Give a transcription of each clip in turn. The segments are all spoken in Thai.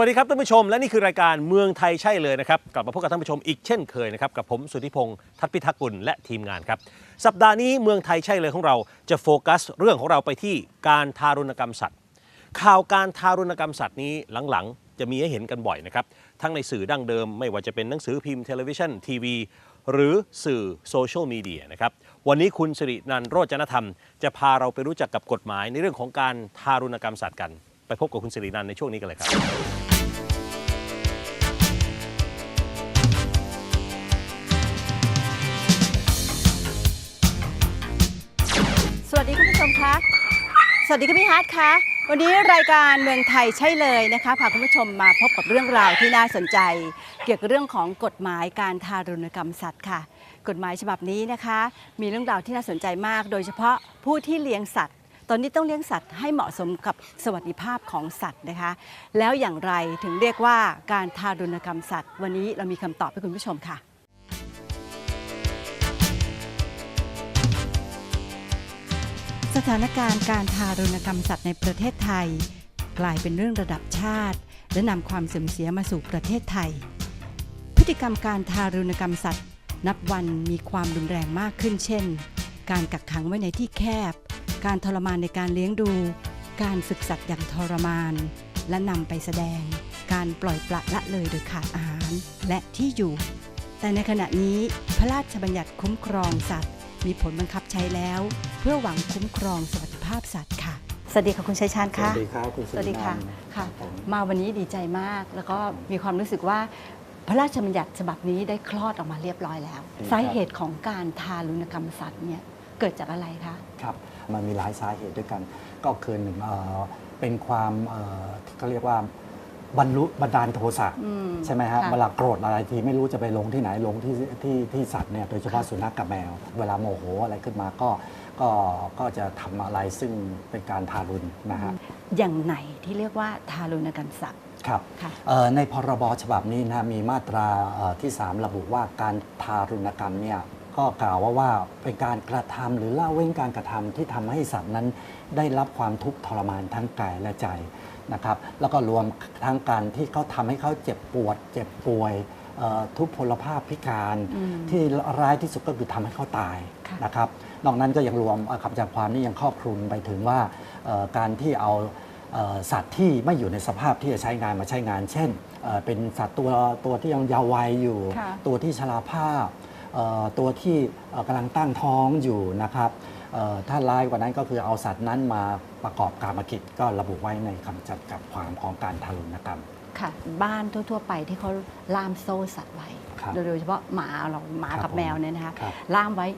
สวัสดีครับท่านผู้ชมและนี่คือรายการเมืองไทยใช่เลยนะครับกลับมาพบกับท่านผู้ชมอีกเช่นเคยนะครับกับผมสุทธิพงศ์ทัตพิทักษ์กุลและทีมงานครับสัปดาห์นี้เมืองไทยใช่เลยของเราจะโฟกัสเรื่องของเราไปที่การทารุณกรรมสัตว์ ข่าวการทารุณกรรมสัตว์นี้หลังๆ จะมีให้เห็นกันบ่อยนะครับทั้งในสื่อดั้งเดิม ไม่ว่าจะเป็นหนังสือพิมพ์เทเลวิชันทีวีหรือสื่อโซเชียลมีเดียนะครับวันนี้คุณสิรินันโรจนธรรม จะพาเราไปรู้จักกับกฎหมายในเรื่องของการทารุณกรรมสัตว์กัน ไปพบกับคุณสิรินันในช่วงนี้กันเลยครับ สวัสดีคุณพี่ฮาร์ดคะวันนี้รายการเมืองไทยใช่เลยนะคะพาคุณผู้ชมมาพบกับเรื่องราวที่น่าสนใจ เกี่ยวกับเรื่องของกฎหมายการทารุณกรรมสัตว์ค่ะ กฎหมายฉบับนี้นะคะ มีเรื่องราวที่น่าสนใจมาก โดยเฉพาะผู้ที่เลี้ยงสัตว์ ตอนนี้ต้องเลี้ยงสัตว์ให้เหมาะสมกับสวัสดิภาพของสัตว์นะคะ แล้วอย่างไรถึงเรียกว่าการทารุณกรรมสัตว์ วันนี้เรามีคำตอบให้คุณผู้ชมค่ะ สถานการณ์การทารุณกรรมสัตว์ในประเทศไทย กลายเป็นเรื่องระดับชาติ และนำความเสื่อมเสียมาสู่ประเทศไทย พฤติกรรมการทารุณกรรมสัตว์ นับวันมีความรุนแรงมากขึ้นเช่น การกักขังไว้ในที่แคบ การทรมานในการเลี้ยงดู การฝึกสัตว์อย่างทรมาน และนำไปแสดง การปล่อยปละละเลยโดยขาดอาหารและที่อยู่ แต่ในขณะนี้พระราชบัญญัติคุ้มครองสัตว์ มีผลบังคับใช้แล้ว เพื่อหวังคุ้มครองสวัสดิภาพสัตว์ค่ะ สวัสดีค่ะคุณชัยชาญสค่ะวัสดีครับคุณสวัสดีค่ะสุนันท์ค่ะผมมาวันนี้ดีใจมาก แล้วก็มีความรู้สึกว่าพระราชบัญญัติฉบับนี้ได้คลอดออกมาเรียบร้อยแล้ว สาเหตุของการทารุณกรรมสัตว์เนี่ยเกิดจากอะไรคะ ครับ มันมีหลายสาเหตุด้วยกัน ก็คือหนึ่งเอ่อเป็นความเอ่อเขาเรียกว่า บรรลุบันดาลโทสะอืมใช่ไหมฮะค่ะเวลาโกรธอะไรทีไม่รู้จะไปลงที่ไหนลงที่ที่ที่สัตว์เนี่ยโดยเฉพาะค่ะสุนัขกับแมว เวลาโมโหอะไรขึ้นมาก็ก็ก็จะทำอะไรซึ่งเป็นการทารุณนะฮะอย่างไหนที่เรียกว่าทารุณกรรมสัตว์ครับค่ะเอ่อในพรบฉบับนี้นะฮะมีมาตราเอ่อที่ 3 ระบุว่าการทารุณกรรมเนี่ยก็กล่าวว่าว่าเป็นการกระทำหรือละเว้นการกระทำที่ทำให้สัตว์นั้นได้รับความทุกข์ทรมานทั้งกายและใจ นะครับแล้วก็รวมทั้งการที่เขาทำให้เขาเจ็บปวด เจ็บป่วยเอ่อทุพพลภาพพิการอืมที่ร้ายที่สุดก็คือทำให้เขาตายค่ะนะครับนอกนั้นก็ยังรวมเอ่อคำจำความนี้ยังครอบคลุมไปถึงว่าเอ่อการที่เอาเอ่อสัตว์ที่ไม่อยู่ในสภาพที่จะใช้งานมาใช้งาน เช่นเอ่อเป็นสัตว์ตัวตัวที่ยังเยาว์วัยอยู่ ค่ะ ตัวที่ชราภาพเอ่อตัวที่เอ่อกำลังตั้งท้องอยู่นะครับเอ่อ ถ้าร้ายกว่านั้นก็คือเอาสัตว์นั้นมาประกอบการมกิจก็ระบุไว้ในคำจัดกับความของการทารุณกรรม ค่ะ บ้านทั่ว ๆ ไปที่เขาล่ามโซ่สัตว์ไว้ครับโดยเฉพาะหมาเราหมาครักับบผมแมวเนี่ยนะคะครับล่ามไว้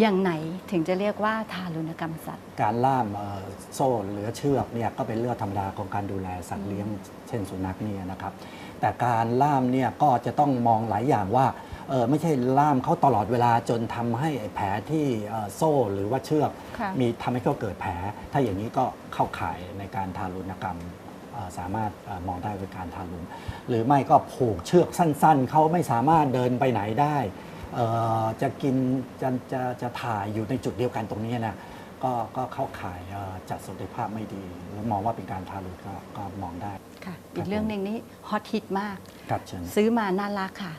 อย่างไหนถึงจะเรียกว่าทารุณกรรมสัตว์ การล่ามเอ่อโซ่หรือเชือกเนี่ยก็เป็นเรื่องธรรมดาของการดูแลสัตว์เลี้ยงเช่นสุนัขเนี่ยนะครับ แต่การล่ามเนี่ยก็จะต้องมองหลายอย่างว่าเออ ไม่ใช่ล่ามเขาตลอดเวลาจนทำให้ไอ้แผลที่เอ่อโซ่หรือว่าเชือกค่ะมีทำให้เขาเกิดแผล ถ้าอย่างนี้ก็เข้าข่ายในการทารุณกรรมเอ่อสามารถเอ่อมองได้เป็นการทารุณหรือไม่ก็ผูกเชือกสั้น ๆ เขาไม่สามารถเดินไปไหนได้เอ่อจะกินจะจะจะถ่ายอยู่ในจุดเดียวกันตรงนี้นะก็ก็เข้าข่ายเอ่อจัดสวัสดิภาพไม่ดี หรือมองว่าเป็นการทารุณก็ก็มองได้ค่ะครัอีบกเรื่องหนึ่งนี้ฮอตฮิตมากครับเชิญซื้อมาน่ารักค่ะ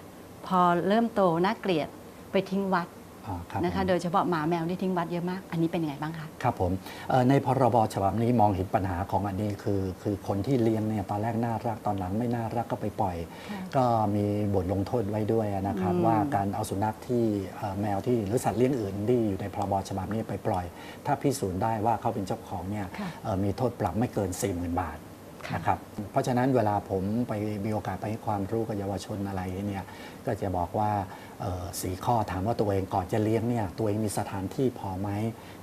พอเริ่มโตน่าเกลียดไปทิ้งวัดอ่ารับนะคะ ผม โดยเฉพาะหมาแมวที่ทิ้งวัดเยอะมาก อันนี้เป็นยังไงบ้างคะ ครับผมเอ่อในพรบฉบับนี้มองเห็นปัญหาของอันนี้คือคือคนที่เลี้ยงเนี่ยตอนแรกน่ารักตอนหลังไม่น่ารักก็ไปปล่อยค่ะก็มีบทลงโทษไว้ด้วยนะครับอืม ว่าการเอาสุนัขที่เอ่อแมวที่หรือสัตว์เลี้ยงอื่นที่อยู่ในพรบฉบับนี้ไปปล่อย ถ้าพิสูจน์ได้ว่าเขาเป็นเจ้าของเนี่ย ค่ะ เอ่อมีโทษปรับไม่เกิน 40,000 บาทค่ะ นะครับเพราะฉะนั้นเวลาผมไปมีโอกาสไปให้ความรู้กับเยาวชนอะไรเนี่ยก็จะบอกว่า สีข้อถามว่าตัวเองก่อนจะเลี้ยงเนี่ยตัวเองมีสถานที่พอไหม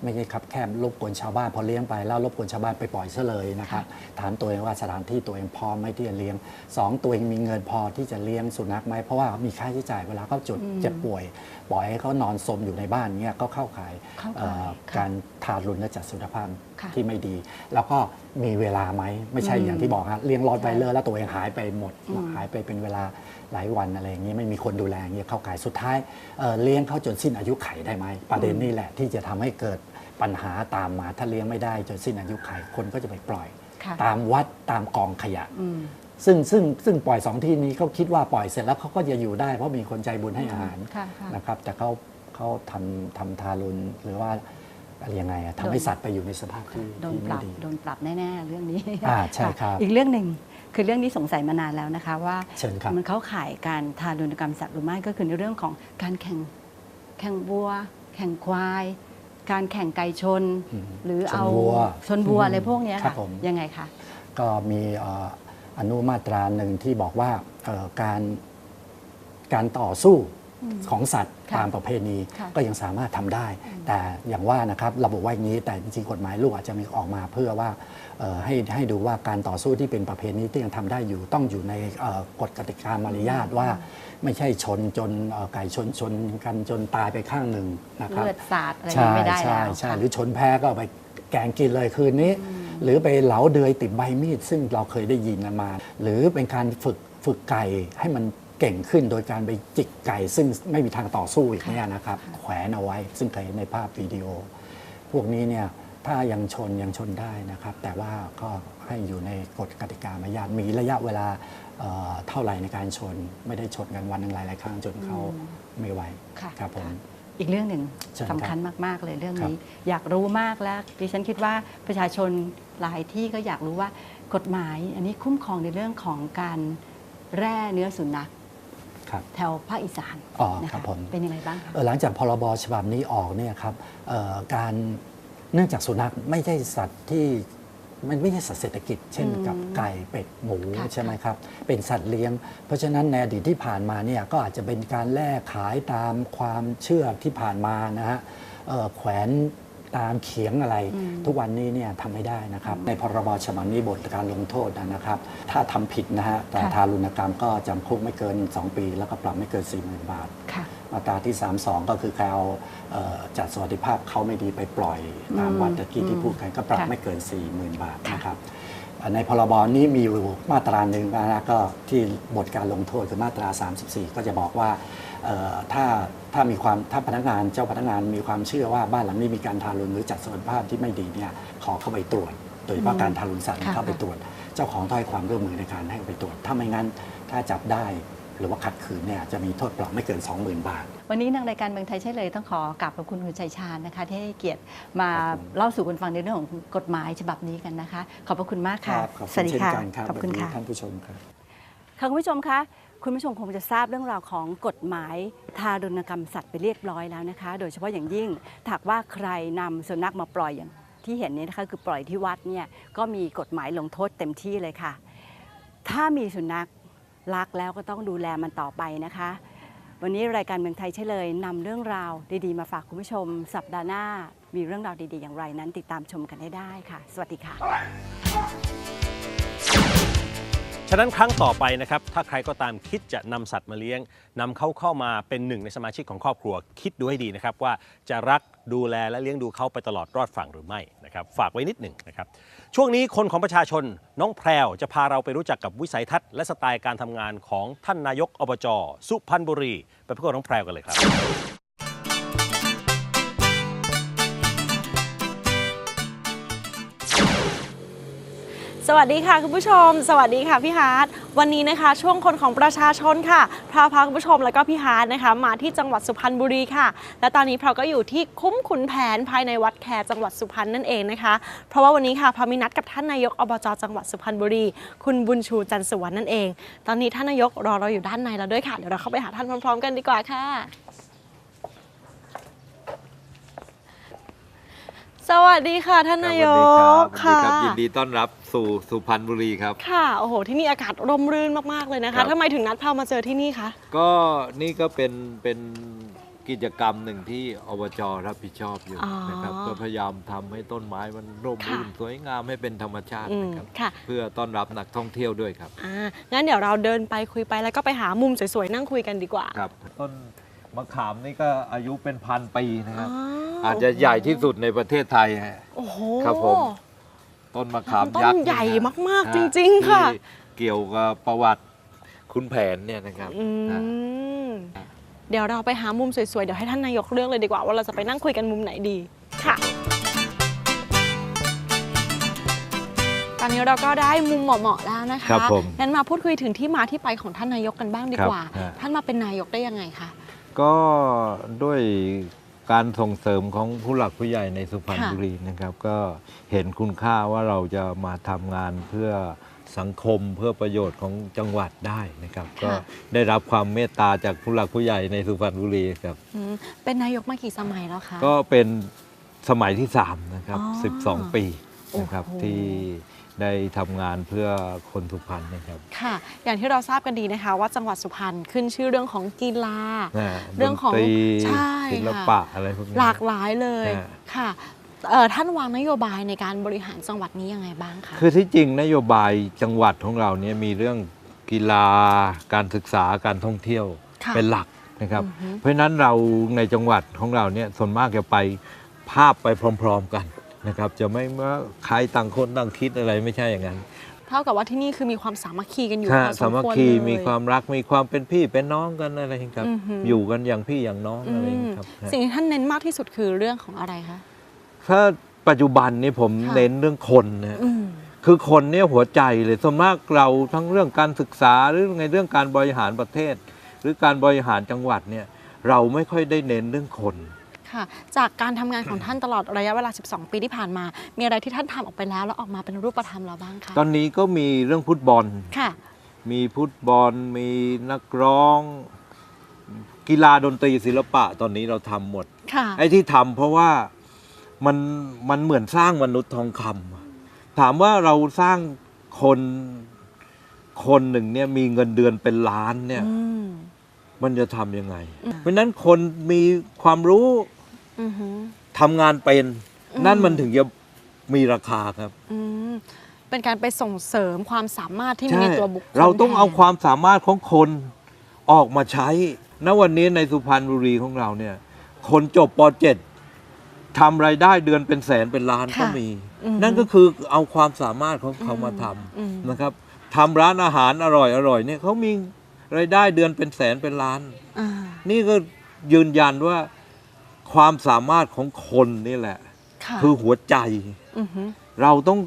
ไม่ใช่ครับแค่รบกวนชาวบ้านพอเลี้ยงไปแล้วรบกวนชาวบ้านไปปล่อยซะเลยนะครับถามตัวเองว่าสถานที่ตัวเองพร้อมไหมที่จะเลี้ยงสองตัวเองมีเงินพอที่จะเลี้ยงสุนัขไหมเพราะว่ามีค่าใช้จ่ายเวลาเขาจุดอืมเจ็บป่วย ปล่อยให้เขานอนสมอยู่ในบ้านเนี่ยก็เข้าข่ายเข้าข่ายเอ่อค่ะการทารุณและจัดสุขภาพค่ะที่ไม่ดี แล้วก็มีเวลาไหมไม่ใช่อืมอย่างที่บอกฮะเลี้ยงรอดไวเลอร์แล้วตัวเองหายไปหมดอืมหายไปเป็นเวลาหลายวันอะไรอย่างนี้ไม่มีคนดูแลอย่างนี้เข้าข่ายสุดท้ายเอ่อเลี้ยงเขาจนสิ้นอายุไขได้ไหมประเด็นนี่แหละที่จะทำให้เกิดปัญหาตามมาถ้าเลี้ยงไม่ได้จนสิ้นอายุไขคนก็จะไปปล่อยค่ะตามวัดตามกองขยะอืมซึ่งซึ่งซึ่งปล่อยสองที่นี้เขาคิดว่าปล่อยเสร็จแล้วเขาก็จะอยู่ได้ เพราะมีคนใจบุญให้อาหารค่ะค่ะนะครับ แต่เขาเขาทำทำทารุณหรือว่าอะไรยังไงอะทำให้สัตว์ไปอยู่ในสภาพที่โดนที่ปไม่รับดีโดนปรับแน่ ๆ เรื่องนี้อ่าใช่ครับ อีกเรื่องหนึ่ง คือเรื่องนี้สงสัยมานานแล้วนะคะว่าเชิญครับมันเข้าข่ายการทารุณกรรมสัตว์หรือไม่ก็คือในเรื่องของการแข่งแข่งวัว แข่งควาย การแข่งไก่ชนอืมหรือชนเอาวัวชนวัวอืมอะไรพวกเนี้ยครัค่ะบผมยังไงคะก็มีเอ่ออนุมาตราหนึ่งที่บอกว่าเอ่อการการต่อสู้ ของสัตว์ค่ะตามประเพณีค่ะก็ยังสามารถทำได้ แต่อย่างว่านะครับระบุไว้อย่างนี้แต่จริงๆกฎหมายลูกอาจจะมีออกมาเพื่อว่าเอ่อให้ให้ดูว่าการต่อสู้ที่เป็นประเพณีที่ยังทำได้อยู่ต้องอยู่ในเอ่อกฎกติกามารยาทว่าไม่ใช่ชนจนเอ่อไก่ชนชนกันจนตายไปข้างหนึ่งนะครับเลือดสาดอะไรใช่ไม่ได้ใช่แล้วใช่ค่ะหรือชนแพ้ก็เอาไปแกงกินเลยคืนนี้ หรือไปเหลาเดือยติดใบมีดซึ่งเราเคยได้ยินมา หรือเป็นการฝึกฝึกไก่ให้มัน เก่งขึ้นโดยการไปจิกไก่ ซึ่งไม่มีทางต่อสู้อีกเนี่ยนะครับแขวนเอาไว้ซึ่งเคยเห็นในภาพวิดีโอ พวกนี้เนี่ยถ้ายังชนยังชนได้นะครับ แต่ว่าก็ให้อยู่ในกฎกติกามารยาทมีระยะเวลาเอ่อเท่าไหร่ในการชน ไม่ได้ชนกันวันหนึ่งหลายๆครั้งจนเขาไม่ไหวค่ะครับผมอีกเรื่องหนึ่งเชิญครับสำคัญมาก ๆ เลยเรื่องครับนี้ อยากรู้มากแล้วดิฉันคิดว่าประชาชนหลายที่ก็อยากรู้ว่ากฎหมาย อันนี้คุ้มครองในเรื่องของการแร่เนื้อสุนัข ครับแถวภาคอีสานอ๋อนะครัคะบผม เป็นยังไงบ้างคะ เอ่อหลังจากพรบฉบับนี้ออกเนี่ยครับเอ่อการเนื่องจากสุนัขไม่ใช่สัตว์ที่มันไม่ใช่สัตว์เศรษฐกิจ เช่นกับไก่เป็ดหมูค่ะ ใช่ไหมครับ เป็นสัตว์เลี้ยง เพราะฉะนั้นในอดีตที่ผ่านมาเนี่ยก็อาจจะเป็นการแลกขายตามความเชื่อที่ผ่านมานะฮะเอ่อแขวน ตามเขียงอะไร ทุกวันนี้เนี่ยทำไม่ได้นะครับ ในพรบฉบับนี้บทการลงโทษนะครับ ถ้าทำผิดนะฮะแต่ค่ะทารุณกรรมก็จำคุกไม่เกิน 2 ปี แล้วก็ปรับไม่เกิน 40,000 บาทค่ะมาตราที่ 32 ก็คือการเอาเอ่อจัดสวัสดิภาพเขาไม่ดีไปปล่อยตามอืมวันตะกี้ที่พูดกันก็ปรับค่ะไม่เกิน 40,000 บาทนะครับอ่าในพรบนี้มีอยู่มาตราหนึ่งนะฮะก็ที่บทการลงโทษคือมาตรา 34 ก็จะบอกว่าเอ่อ ถ้าถ้ามีความถ้าพนักงานเจ้าพนักงานมีความเชื่อว่าบ้านหลังนี้มีการทารุณหรือจัดสวัสดิภาพที่ไม่ดีเนี่ยขอเข้าไปตรวจ โดยเฉพาะการทารุณสัตว์ค่ะเข้าไปตรวจ เจ้าของต้องให้ความร่วมมือในการให้ไปตรวจ ถ้าไม่งั้นถ้าจับได้หรือว่าขัดขืนเนี่ยจะมีโทษปรับไม่เกิน 20,000 บาท วันนี้ทางรายการเมืองไทยใช่เลยต้องขอกราบขอบคุณคุณชัยชาญนะคะ ที่ให้เกียรติมาครับผมเล่าสู่กันฟังในเรื่องของกฎหมายฉบับนี้กันนะคะ ขอบพระคุณมากค่ะขอบสวัสดีเช่นค่ะกันครับขอบคุณสวัสดีค่ะท่านผู้ชมครับค่ะคุณผู้ชมคะ คุณผู้ชมคงจะทราบเรื่องราวของกฎหมายทารุณกรรมสัตว์ไปเรียบร้อยแล้วนะคะ โดยเฉพาะอย่างยิ่งถาหากว่าใครนำสุนัขมาปล่อยอย่างที่เห็นนี้นะคะคือปล่อยที่วัดเนี่ยก็มีกฎหมายลงโทษเต็มที่เลยค่ะ ถ้ามีสุนัขรักแล้วก็ต้องดูแลมันต่อไปนะคะ วันนี้รายการเมืองไทยใช่เลยนำเรื่องราวดีๆ มาฝากคุณผู้ชม สัปดาห์หน้า มีเรื่องราวดีๆ อย่างไรนั้น ติดตามชมกันให้ได้ค่ะ สวัสดีค่ะ ฉะนั้นครั้งต่อไปนะครับ ถ้าใครก็ตามคิดจะนำสัตว์มาเลี้ยงนำเขาเข้ามาเป็นหนึ่งในสมาชิกของครอบครัวคิดดูให้ดีนะครับ ว่าจะรักดูแลและเลี้ยงดูเขาไปตลอดรอดฝั่งหรือไม่นะครับ ฝากไว้นิดหนึ่งนะครับ ช่วงนี้คนของประชาชนน้องแพรวจะพาเราไปรู้จักกับวิสัยทัศน์และสไตล์การทำงานของท่านนายกอบจ สุพรรณบุรี ไปพบกับน้องแพรวกันเลยครับ วัสดีค่ะ คุณผู้ชม สวัสดีค่ะพี่ฮาร์ดวันนี้นะคะ ช่วงคนของประชาชนค่ะพาพาคุณผู้ชมแล้วก็พี่ฮาร์ดนะคะ มาที่จังหวัดสุพรรณบุรีค่ะ และตอนนี้เราก็อยู่ที่คุ้มขุนแผนภายในวัดแคจังหวัดสุพรรณนั่นเองนะคะ เพราะว่าวันนี้ค่ะพามีนัดกับท่านนายกอบจจังหวัดสุพรรณบุรี คุณบุญชูจันสุวรรณนั่นเอง ตอนนี้ท่านนายกรอเราอยู่ด้านในแล้วด้วยค่ะเดี๋ยวเราเข้าไปหาท่านพร้อม ๆ กันดีกว่าค่ะ สวัสดีค่ะท่านนายสวัสดีครับกสวัสดีครับค่ะยินดีต้อนรับสู่สุพรรณบุรีครับ ค่ะ โอ้โห ที่นี่อากาศร่มรื่นมาก ๆ เลยนะครัคะบทำไมถึงนัดพามาเจอที่นี่คะ ก็นี่ก็เป็นเป็นกิจกรรมหนึ่งที่อบจรับผิดชอบอยู่อ๋อนะครับก็พยายามทำให้ต้นไม้มันร่มค่ะรื่นสวยงามให้เป็นธรรมชาติอืมนะครับค่ะเพื่อต้อนรับนักท่องเที่ยวด้วยครับอ่างั้นเดี๋ยวเราเดินไปคุยไปแล้วก็ไปหามุมสวยๆนั่งคุยกันดีกว่าครับต้น มะขามนี่ก็อายุเป็นพันปีนะครับอ๋ออาจจะใหญ่ที่สุดในประเทศไทยฮะโอ้โหครับผม ต้นมะขามต้นยักษ์ใหญ่นะฮะมากๆฮะจริง ๆ ค่ะที่เกี่ยวกับประวัติคุณแผนเนี่ยนะครับอืฮะมเดี๋ยวเราไปหามุมสวยๆ เดี๋ยวให้ท่านนายกเลือกเลยดีกว่า ว่าเราจะไปนั่งคุยกันมุมไหนดีค่ะตตอนนี้เราก็ได้มุมเหมาะๆแล้วนะคะครับผมงั้นมาพูดคุยถึงที่มาที่ไปของท่านนายกกันบ้างดีกว่าครับฮะท่านมาเป็นนายกได้ยังไงคะ ก็ด้วยการส่งเสริมของผู้หลักผู้ใหญ่ในสุพรรณค่ะ บุรีนะครับ ก็เห็นคุณค่าว่าเราจะมาทำงานเพื่อสังคมเพื่อประโยชน์ของจังหวัดได้นะครับ ก็ได้รับความเมตตาจากผู้หลักผู้ใหญ่ในสุพรรณบุรีครับ อืมเป็นนายกมากี่สมัยแล้วคะ ก็เป็นสมัยที่ 3 นะครับ อ๋อ12 ปีนะครับโอ้โหที่ ได้ทำงานเพื่อคนสุพรรณนะครับ ค่ะ อย่างที่เราทราบกันดีนะคะ ว่าจังหวัดสุพรรณขึ้นชื่อเรื่องของกีฬา นะเรื่องของดนตรีใช่ศิลค่ะปะอะไรพวกนี้ หลากหลายเลยฮะค่ะเอ่อท่านวางนโยบายในการบริหารจังหวัดนี้ยังไงบ้างคะ คือที่จริงนโยบายจังหวัดของเราเนี่ยมีเรื่องกีฬา การศึกษาการท่องเที่ยวค่ะเป็นหลักนะครับ อือฮึ เพราะฉะนั้นเราในจังหวัดของเราเนี่ยส่วนมากจะไปภาพไปพร้อม ๆ กัน นะครับจะไม่ว่าใครต่างคนต่างคิดอะไรไม่ใช่อย่างนั้น เท่ากับว่าที่นี่คือมีความสามัคคีกันอยู่ถ้าพอสสามมัคควรคีเลย มีความรักมีความเป็นพี่เป็นน้องกันอะไรอย่างนี้ครับ อือฮึอยู่กันอย่างพี่อย่างน้องอือะไรอย่างมนี้ครับสิ่งที่ท่านเน้นมากที่สุดคือเรื่องของอะไรคะ ถ้าปัจจุบันนี้ผมค่ะ เน้นเรื่องคนนะอืม คือคนเนี่ยหัวใจเลยส่วนมากเราทั้งเรื่องการศึกษาหรือในเรื่องการบริหารประเทศ หรือการบริหารจังหวัดเนี่ยเราไม่ค่อยได้เน้นเรื่องคน ค่ะ จากการทำงานของท่านตลอดระยะเวลา 12 ปีที่ผ่านมา มีอะไรที่ท่านทำออกไปแล้ว แล้วออกมาเป็นรูปธรรมเราบ้างคะตอนนี้ก็มีเรื่องฟุตบอล ค่ะ มีฟุตบอล มีนักร้อง กีฬาดนตรีศิลปะ ตอนนี้เราทำหมด ค่ะ ไอ้ที่ทำเพราะว่ามันมันเหมือนสร้างมนุษย์ทองคำอะถามว่าเราสร้างคนคนหนึ่งเนี่ยมีเงินเดือนเป็นล้านเนี่ย อืม มันจะทำยังไง อืม เพราะฉะนั้นคนมีความรู้อือหือ ทำงานเป็นอืมนั่นมันถึงจะมีราคาครับอืมเป็นการไปส่งเสริมความสามารถที่มีในตัวบุคคลเราต้องเอาแทนความสามารถของคนออกมาใช้ ณ วันนี้ในสุพรรณบุรีของเราเนี่ย คนจบป .7 ทำรายได้เดือนเป็นแสนเป็นล้านก็มีอืมนั่นก็คือเอาความสามารถของเขามาทอืมำนะครับทำร้านอาหารอร่อยอร่อยเนี่ยเขามีรายได้เดือนเป็นแสนเป็นล้านอ่านี่ก็ยืนยันว่า ความสามารถของคนนี่แหละ ค่ะคือหัวใจ อือหือเราต้อง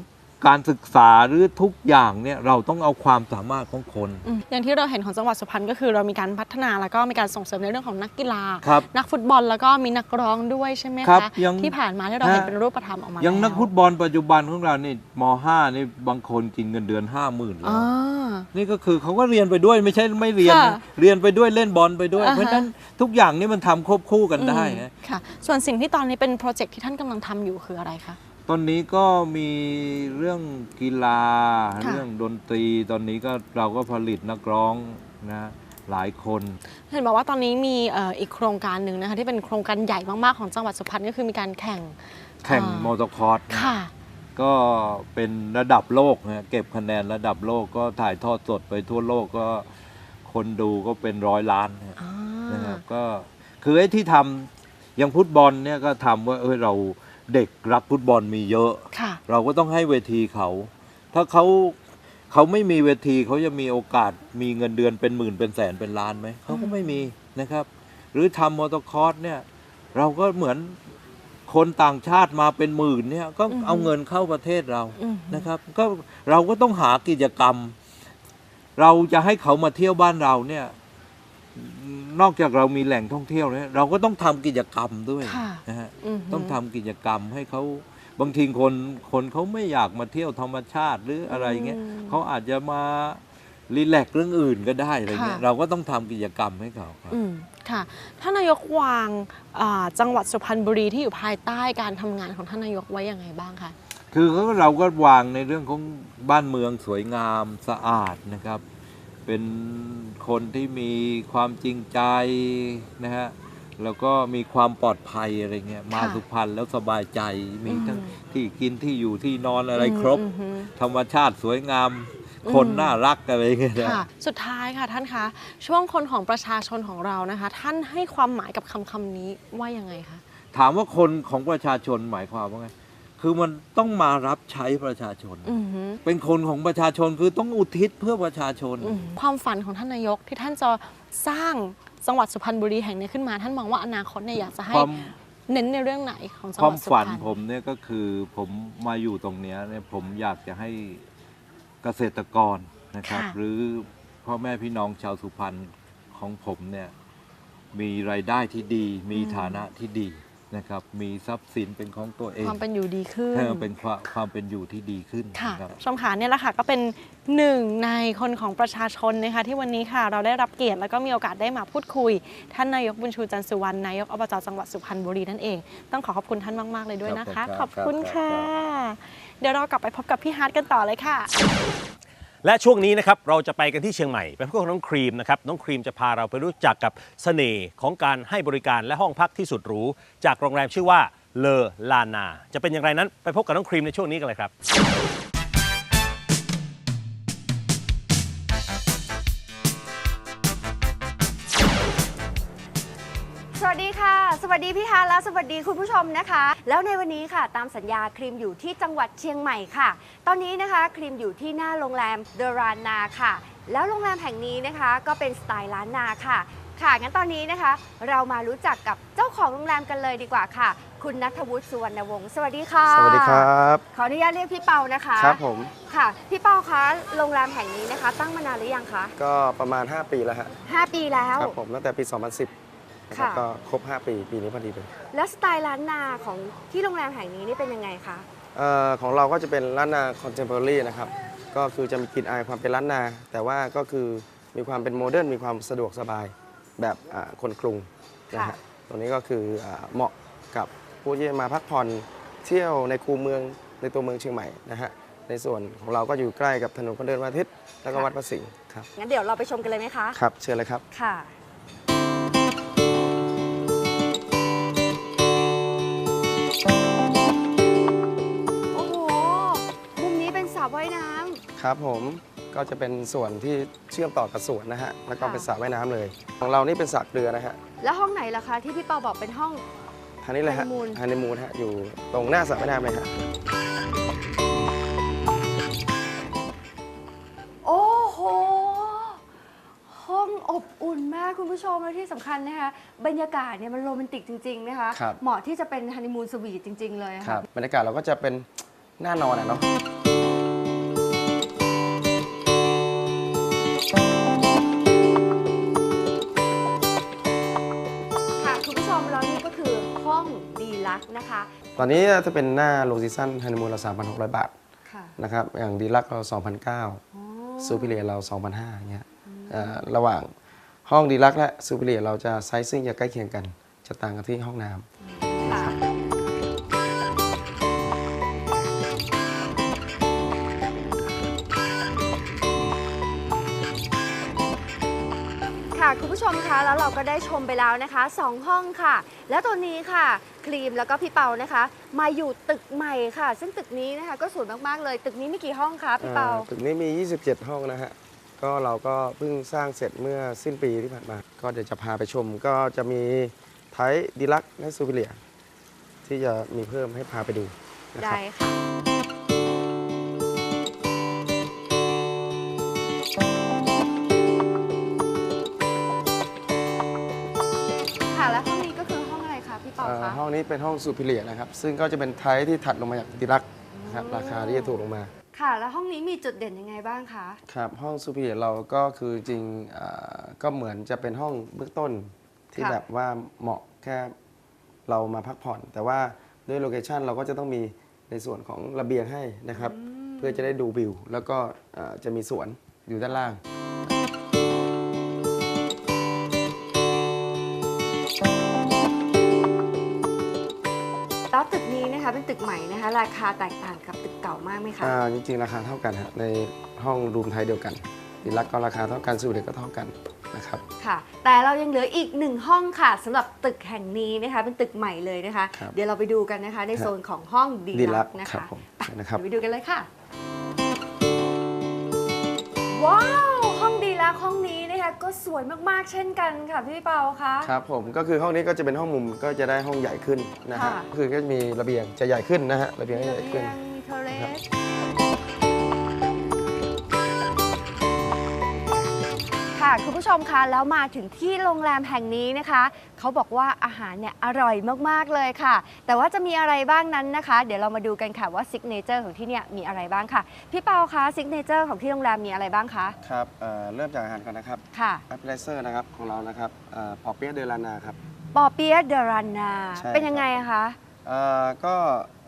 การศึกษาหรือทุกอย่างเนี่ยเราต้องเอาความสามารถของคนอืมอย่างที่เราเห็นของจังหวัดสุพรรณก็คือเรามีการพัฒนาแล้วก็มีการส่งเสริมในเรื่องของนักกีฬาครับนักฟุตบอลแล้วก็มีนักร้องด้วยใช่ไหมครัคะบยังที่ผ่านมาที่เราเห็นฮะเป็นรูปธรรมออกมาอย่างนักแล้วฟุตบอลปัจจุบันของเรานี่ม .5 นี่บางคนกินเงินเดือน 5 0,000แล้วอ่านี่ก็คือเขาก็เรียนไปด้วยไม่ใช่ไม่เรียนนะค่ะเรียนไปด้วยเล่นบอลไปด้วยอ่าฮะเพราะฉะนั้นทุกอย่างนี่มันทำควบคู่กันได้อืมฮะค่ะส่วนสิ่งที่ตอนนี้เป็นโปรเจกต์ที่ท่านกำลังทำอยู่คืออะไรคะ ตอนนี้ก็มีเรื่องกีฬาค่ะเรื่องดนตรีตอนนี้ก็เราก็ผลิตนักร้องนะหลายคนเห็นบอกว่าตอนนี้มีเอ่ออีกโครงการหนึ่งนะคะที่เป็นโครงการใหญ่มากๆของจังหวัดสุพรรณก็คือมีการแข่งแข่งอ่ามมอเตอร์คอร์สนะค่ะก็เป็นระดับโลกนะเก็บคะแนนระดับโลกก็ถ่ายทอดสดไปทั่วโลกก็คนดูก็เป็นร้อยล้านนะอ่านะครับก็คือไอ้ที่ทำอย่างฟุตบอลเนี่ยก็ทำว่าเออเรา เด็กรักฟุตบอลมีเยอะ ค่ะ เราก็ต้องให้เวทีเขา ถ้าเขาเขาไม่มีเวทีเขาจะมีโอกาสมีเงินเดือนเป็นหมื่นเป็นแสนเป็นล้านไหมเขาก็ไม่มีนะครับ หรือทำมอเตอร์คอร์สเนี่ย เราก็เหมือนคนต่างชาติมาเป็นหมื่นเนี่ยก็อือฮึเอาเงินเข้าประเทศเราอืม นะครับ ก็เราก็ต้องหากิจกรรม เราจะให้เขามาเที่ยวบ้านเราเนี่ย นอกจากเรามีแหล่งท่องเที่ยวเนี่ยเราก็ต้องทำกิจกรรมด้วยค่ะนะฮะอือหืต้องทำกิจกรรมให้เขาบางทีคนคนเขาไม่อยากมาเที่ยวธรรมชาติหรืออะไรเงี้ยอืมเขาอาจจะมารีแลกซ์เรื่องอื่นก็ได้อะไรเงี้ยค่ะเราก็ต้องทำกิจกรรมให้เขาครับอืมค่ะท่านนายกวางอ่าจังหวัดสุพรรณบุรีที่อยู่ภายใต้การทำงานของท่านนายกไว้ยังไงบ้างคะคือเขาเราก็วางในเรื่องของบ้านเมืองสวยงามสะอาดนะครับ เป็นคนที่มีความจริงใจนะฮะแล้วก็มีความปลอดภัยอะไรเงี้ยมาค่ะสุพรรณแล้วสบายใจมีทั้งอืมที่กินที่อยู่ที่นอนอะไรครบอืมอืมธรรมชาติสวยงามอืมคนน่ารักอะไรเงี้ยนะค่ะ สุดท้ายค่ะท่านคะช่วงคนของประชาชนของเรานะคะ ท่านให้ความหมายกับคำคำนี้ว่ายังไงคะถามว่าคนของประชาชนหมายความว่าไง คือมันต้องมารับใช้ประชาชน อือหือ เป็นคนของประชาชนคือต้องอุทิศเพื่อประชาชนอืมความฝันของท่านนายกที่ท่านจะสร้างจังหวัดสุพรรณบุรีแห่งนี้ขึ้นมา ท่านมองว่าอนาคตเนี่ยอยากจะให้ความ เน้นในเรื่องไหนของจังคหวาวัมดสุฝันพรรณผมเนี่ยก็คือผมมาอยู่ตรงเนี้ยเนี่ยผมอยากจะให้เกษตรกรนะครับค่ะหรือพ่อแม่พี่น้องชาวสุพรรณของผมเนี่ยมีรายได้ที่ดี มีฐานะที่ดี นะครับมีทรัพย์สินเป็นของตัวเอง ความเป็นอยู่ดีขึ้นให้มันเป็นความความเป็นอยู่ที่ดีขึ้นค่ะนะครับ ชมขาเนี่ยแหละค่ะก็เป็นหนึ่งในคนของประชาชนนะคะที่วันนี้ค่ะ เราได้รับเกียรติแล้วก็มีโอกาสได้มาพูดคุย ท่านนายกบุญชูจันทร์สุวรรณนายกอบจจังหวัดสุพรรณบุรีนั่นเอง ต้องขอขอบคุณท่านมาก ๆ เลยด้วยนะคะครับขอบคุณครัค่ะ บ เดี๋ยวเรากลับไปพบกับพี่ฮาร์ดกันต่อเลยค่ะ และช่วงนี้นะครับเราจะไปกันที่เชียงใหม่ไปพบกับน้องครีมนะครับน้องครีมจะพาเราไปรู้จักกับเสน่ห์ของการให้บริการและห้องพักที่สุดหรูจากโรงแรมชื่อว่าเลอลานา จะเป็นอย่างไรนั้นไปพบกับน้องครีมในช่วงนี้กันเลยครับ สวัสดีค่ะ สวัสดีพี่ฮาและสวัสดีคุณผู้ชมนะคะ แล้วในวันนี้ค่ะ ตามสัญญาครีมอยู่ที่จังหวัดเชียงใหม่ค่ะ ตอนนี้นะคะครีมอยู่ที่หน้าโรงแรมเดรานนาค่ะ แล้วโรงแรมแห่งนี้นะคะ ก็เป็นสไตล์ล้านนาค่ะ ค่ะงั้นตอนนี้นะคะ เรามารู้จักกับเจ้าของโรงแรมกันเลยดีกว่าค่ะ คุณนัทวุฒิสุวรรณวงศ์สวัสดีค่ะสวัสดีครับขออนุญาตเรียกพี่เปานะคะครับผมค่ะพี่เปาคะโรงแรมแห่งนี้นะคะ ตั้งมานานหรือยังคะก็ประมาณ 5 ปีแล้วฮะ5ปีแล้วครับผมตั้งแต่ปี 2010 นะครับค่ะก็ครบ 5 ปี ปีนี้พอดีเลย แล้วสไตล์ล้านนาของที่โรงแรมแห่งนี้นี่เป็นยังไงคะเอ่อของเราก็จะเป็นล้านนาคอนเทม p o r a r y นะครับ ก็คือจะมีกลิ่นอายความเป็นล้านนา แต่ว่าก็คือมีความเป็นโมเดิร์นมีความสะดวกสบายแบบอ่าคนกรุงนะค่ะฮะตรงนี้ก็คืออ่าเหมาะกับผู้ที่มาพักผ่อนเที่ยวในคูเมืองในตัวเมืองเชียงใหม่นะฮะในส่วนของเราก็อยู่ใกล้กับถนนคนเดินวันอาทิตย์แล้วก็วัดพระสิงห์ครับงั้นเดี๋ยวเราไปชมกันเลยไหมคะครับเชิญเลยครับค่ะ ระว่ายน้ครับผมก็จะเป็นส่วนที่เชื่อมต่อกับสวนนะฮะแล้วก็ค่ะ เป็นสระว่ายน้ำเลย ของเรานี่เป็นสระเกลือนะฮะำแล้วห้องไหนล่ะคะที่พี่เปาบอกเป็นห้องทางนี้เลยฮะ Honeymoon ฮันนีมูนฮะอยู่ตรงหน้าสระว่ายน้ำเลยฮะโอ้โห ห้องอบอุ่นมากคุณผู้ชมและที่สำคัญนะคะบรรยากาศเนี่ยมันโรแมนติกจริง ๆ นะคะครับเหมาะที่จะเป็นฮันนีมูนสวีทจริง ๆ เลยครัค่ะ บบรรยากาศเราก็จะเป็นหน้านอนอะเนาะค่ะ ลักซ์นะคะ ตอนนี้จะเป็นหน้าโลซีซั่นฮันนีมูนเรา 3,600 บาทค่ะนะครับอย่างดีลักเรา2,900ซูเปอร์เรียเรา2,500อย่างเงี้ยเอ่อระหว่างห้องดีลักและซูเปอร์เรียเราจะไซซิ่งจะใกล้เคียงกันจะต่างกันที่ห้องน้ำ ค่ะคุณผู้ชมคะแล้วเราก็ได้ชมไปแล้วนะคะสองห้องค่ะ แล้วตอนนี้ค่ะครีมแล้วก็พี่เปานะคะ มาอยู่ตึกใหม่ค่ะ ซึ่งตึกนี้นะคะก็สวยมากๆเลย ตึกนี้มีกี่ห้องคะพี่เปาอ่าตึกนี้มี 27 ห้องนะฮะก็เราก็เพิ่งสร้างเสร็จเมื่อสิ้นปีที่ผ่านมา ก็เดี๋ยวจะพาไปชมก็จะมีไทยดีลักและซูเปอร์เลียที่จะมีเพิ่มให้พาไปดูนะครับได้ค่ะค่ะ คะพี่เปาเอ่อคะห้องนี้เป็นห้องซูเปอร์เลียนะครับ ซึ่งก็จะเป็นไทยที่ถัดลงมาจากดีลักนะครับราคาที่จะถูกลงมา ค่ะ แล้วห้องนี้มีจุดเด่นยังไงบ้างคะ ครับ ห้องซูเปอร์เลียเราก็คือจริงๆอ่าก็เหมือนจะเป็นห้องเบื้องต้นที่ค่ะแบบว่าเหมาะแค่เรามาพักผ่อน แต่ว่าด้วยโลเคชันเราก็จะต้องมีในส่วนของระเบียงให้นะครับ เพื่อจะได้ดูวิว แล้วก็อ่าจะมีสวนอยู่ด้านล่าง กใหม่นะคะ ราคาแตกต่างกับตึกเก่ามากไหมคะอ่าจริงๆ ราคาเท่ากันฮะในห้องรูมไทยเดียวกันดีลักก็ราคาเท่ากันซูเปอร์เลียก็เท่ากันนะครับค่ะ แต่เรายังเหลืออีกหนึ่งห้องค่ะสำหรับตึกแห่งนี้นะคะเป็นตึกใหม่เลยนะคะ ครับเดี๋ยวเราไปดูกันนะคะ ในโซนของห้องดีดีลัลักกนะครัคะบผมไปนะครับ เดี๋ยวไปดูกันเลยค่ะ ว้าว ห้องดีลักห้องนี้ นะคะก็สวยมากๆ เช่นกันค่ะพี่เปาคะ ครับผมก็คือห้องนี้ก็จะเป็นห้องมุมก็จะได้ห้องใหญ่ขึ้นนะฮะค่ะคือก็จะมีระเบียงจะใหญ่ขึ้นนะฮะระเบียงมีจะระใหญ่เบีขึ้นยงมีเทอร์เรครับส ค่ะค่ะคุณผู้ชมคะแล้วมาถึงที่โรงแรมแห่งนี้นะคะ เขาบอกว่าอาหารเนี่ยอร่อยมากๆเลยค่ะ แต่ว่าจะมีอะไรบ้างนั้นนะคะ เดี๋ยวเรามาดูกันค่ะว่าซิกเนเจอร์ของที่เนี่ยมีอะไรบ้างค่ะ พี่เปาคะซิกเนเจอร์ของที่โรงแรมมีอะไรบ้างคะครับเอ่อเริ่มจากอาหารก่อนนะครับค่ะแอปเปิลเซอร์นะครับของเรานะครับเอ่อปอเปี๊ยะเดลานาครับ ปอเปี๊ยะเดรันนาใช่ เป็นยังไงอะคะ เอ่อก็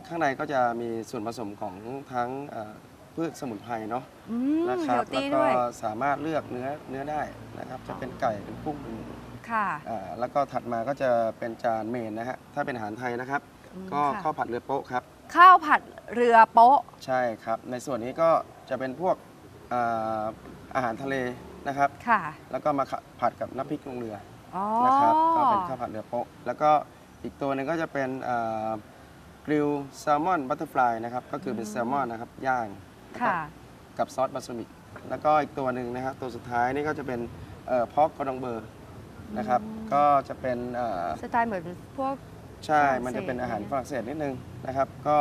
ข้างในก็จะมีส่วนผสมของทั้งเอ่อ พืชสมุนไพรเนาะอืมนะคเฮรับลแล้วตี้ก็ด้วยสามารถเลือกเนื้อเนื้อได้นะครับ จะเป็นไก่เป็นกุ้งเป็นหมูค่ะ อ่าแล้วก็ถัดมาก็จะเป็นจานเมนนะฮะถ้าเป็นอาหารไทยนะครับ อืมก็ค่ะ ข้าวผัดเรือโป๊ะครับ ข้าวผัดเรือโป๊ะ ใช่ครับ ในส่วนนี้ก็จะเป็นพวกอ่าอาหารทะเลนะครับ ค่ะ แล้วก็มาผัดกับน้ำพริกลงเรืออ๋อนะครับก็เป็นข้าวผัดเรือโป๊ะแล้วก็อีกตัวหนึงก็จะเป็นกริลแซลมอนบัตเตอร์ฟลายนะครับก็คือเป็นแซลมอนนะครับย่าง นะครับค่ะกับซอสบาสมิกแล้วก็อีกตัวหนึ่งนะครับ ตัวสุดท้ายนี่ก็จะเป็นพอกกระดองเบอร์นะครับ ก็จะเป็นเอ่อสไตล์เหมือนพวกใช่ฝรั่งเศสมันจะเป็นอาหารฝรั่งเศสนิดนึงนะครับ ก็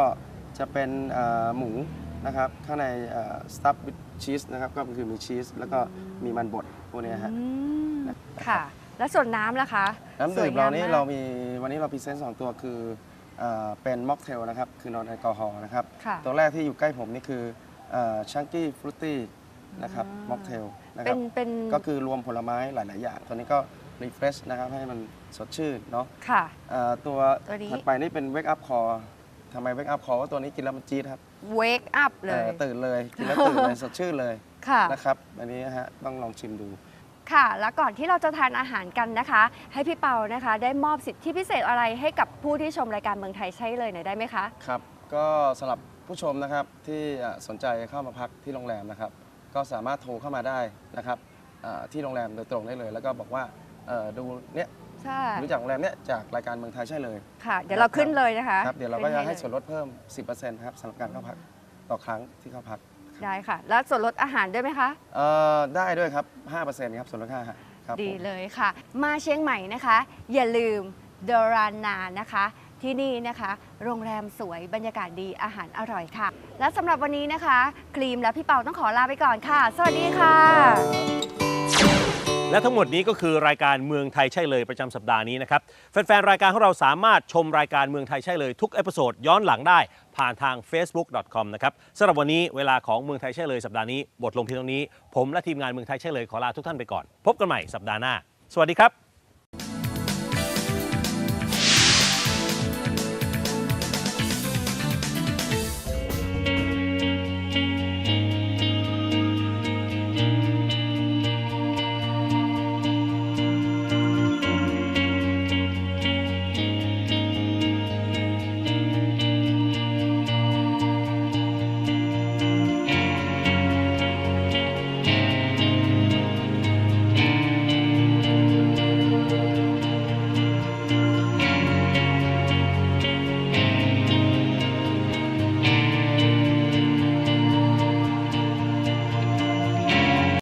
จะเป็นเอ่อหมูนะครับ ข้างในสตัฟวิดชีสนะครับ ก็คือมีชีส แล้วก็มีมันบดพวกเนี้ยฮะอืมค่ะ แล้วส่วนน้ำล่ะคะ น้ำสวดื่ยมงเรานี่มกเรามีวันนี้เราพรีเซนต์สองตัวคือเอ่อเป็นม็อกเทลนะครับ คือนอนแอลกอฮอล์นะครับค่ะตัวแรกที่อยู่ใกล้ผมนี่คือ ชังกี้ฟรุตตี้นะครับม็อกเทลนะคเป็รับนเป็นก็คือรวมผลไม้หลาย ๆ อย่าง ตัวนี้ก็รีเฟรชนะครับให้มันสดชื่นเนาะค่ะ เอ่อตัวตัวนี้ ถัดไปนี่เป็นเวกอัพคอทำไมเวกอัพคอว่าตัวนี้กินแล้วมันจี๊ดครับ wake up เลเอ่ยอตื่นเลย กินแล้วตื่นเลย สดชื่นเลยค่ะ นะครับอันนี้นะฮะต้องลองชิมดู ค่ะ แล้วก่อนที่เราจะทานอาหารกันนะคะ ให้พี่เปานะคะ ได้มอบสิทธิพิเศษอะไรให้กับผู้ที่ชมรายการเมืองไทยใช่เลยหน่อยได้ไหมคะ ครับ ก็สำหรับ ผู้ชมนะครับที่เอ่อสนใจเข้ามาพักที่โรงแรมนะครับ ก็สามารถโทรเข้ามาได้นะครับเอ่อที่โรงแรมโดยตรงได้เลย แล้วก็บอกว่าเอ่อดูเนี้ยใช่รู้จักโรงแรมเนี้ยจากรายการเมืองไทยใช่เลยค่ะเดี๋ยวเราขึ้นเลยนะคะครับเดี๋ยวเราก็จะให้ขึ้ส่วนลดเพิ่ม 10%ครับสำหรับการเข้าพักต่อครั้งที่เข้าพักได้ค่ะ แล้วส่วนลดอาหารด้วยไหมคะเอ่อได้ด้วยครับ 5%ครับส่วนลดค่าอาหารครับดีผมเลยค่ะ มาเชียงใหม่นะคะ อย่าลืมเดรานานะคะ ที่นี่นะคะ โรงแรมสวยบรรยากาศดีอาหารอร่อยค่ะ และสำหรับวันนี้นะคะ ครีมและพี่เปาต้องขอลาไปก่อนค่ะ สวัสดีค่ะ และทั้งหมดนี้ก็คือรายการเมืองไทยใช่เลยประจำสัปดาห์นี้นะครับ แฟนๆ รายการของเราสามารถชมรายการเมืองไทยใช่เลยทุกเอพิโซดย้อนหลังได้ ผ่านทาง facebook.com นะครับสำหรับวันนี้เวลาของเมืองไทยใช่เลยสัปดาห์นี้บทลงเพียงเท่านี้ ผมและทีมงานเมืองไทยใช่เลยขอลาทุกท่านไปก่อน พบกันใหม่สัปดาห์หน้า สวัสดีครับ